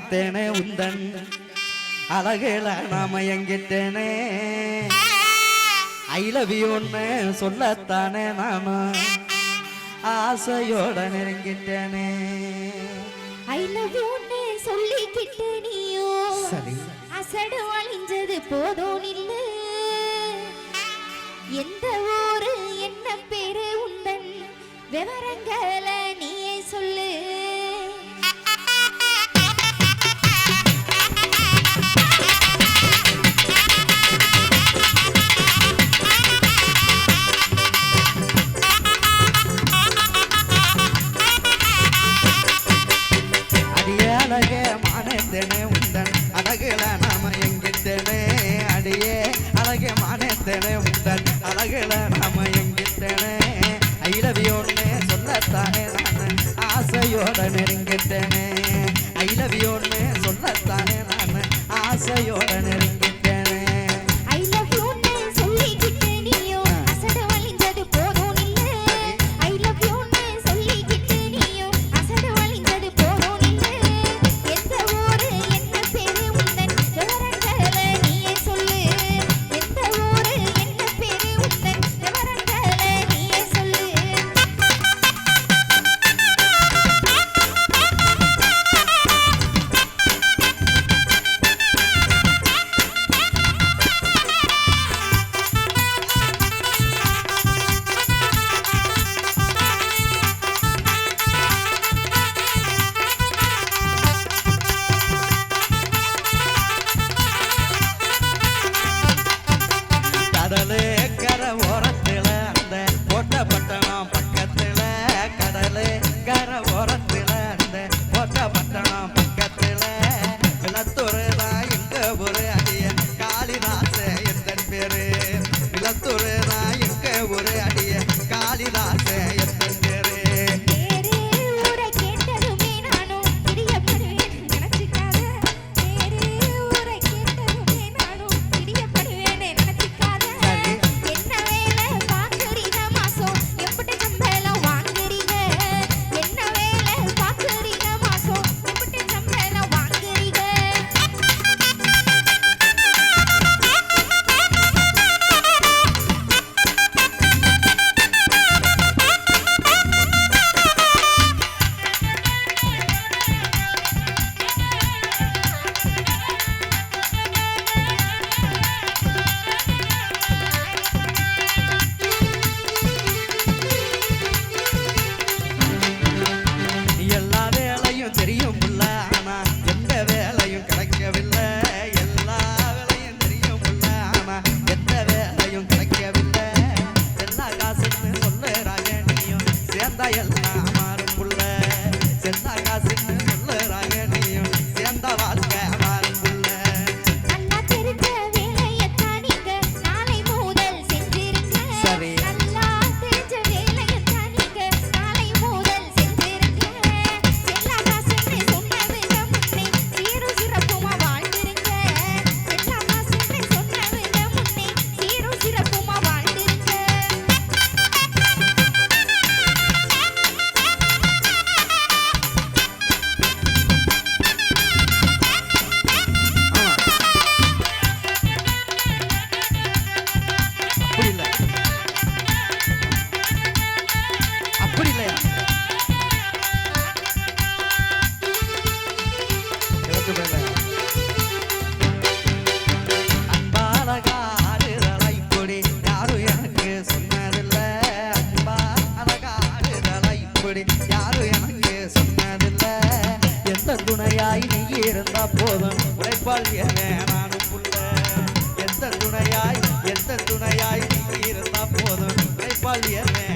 மயங்கிட்டேனே உந்தன். அழகில நான் மயங்கிட்டேனே I love யூன்னு சொல்லத்தானே நானும் ஆசையோட நெருங்கிட்டேனே. ஐ லவ் யூன்னு சொல்லிக்கிட்டு நீயோ. சரி. அசடு அழிஞ்சது போதும் இல்ல. எந்த ஊரு என்ன பேரு உந்தன்? விவரங்கள் அழகுல நாம எங்கிட்டனே அடியே அழகே மானேத்தனே உந்தன் அழகுல நாம எங்கிட்டனே. ஐ லவ் யூன்னு சொல்லத்தானே நான் ஆசையோட நெருங்கிட்டனே. ஐ சொல்லத்தானே நான் ஆசையோட நெருங்க கதையெல்லாம் நீ இருந்தா போதும். உழைப்பால் நானும் புள்ள எந்த துணையாய் எந்த துணையாய் நீ இருந்தா போதும். உழைப்பால் என்ன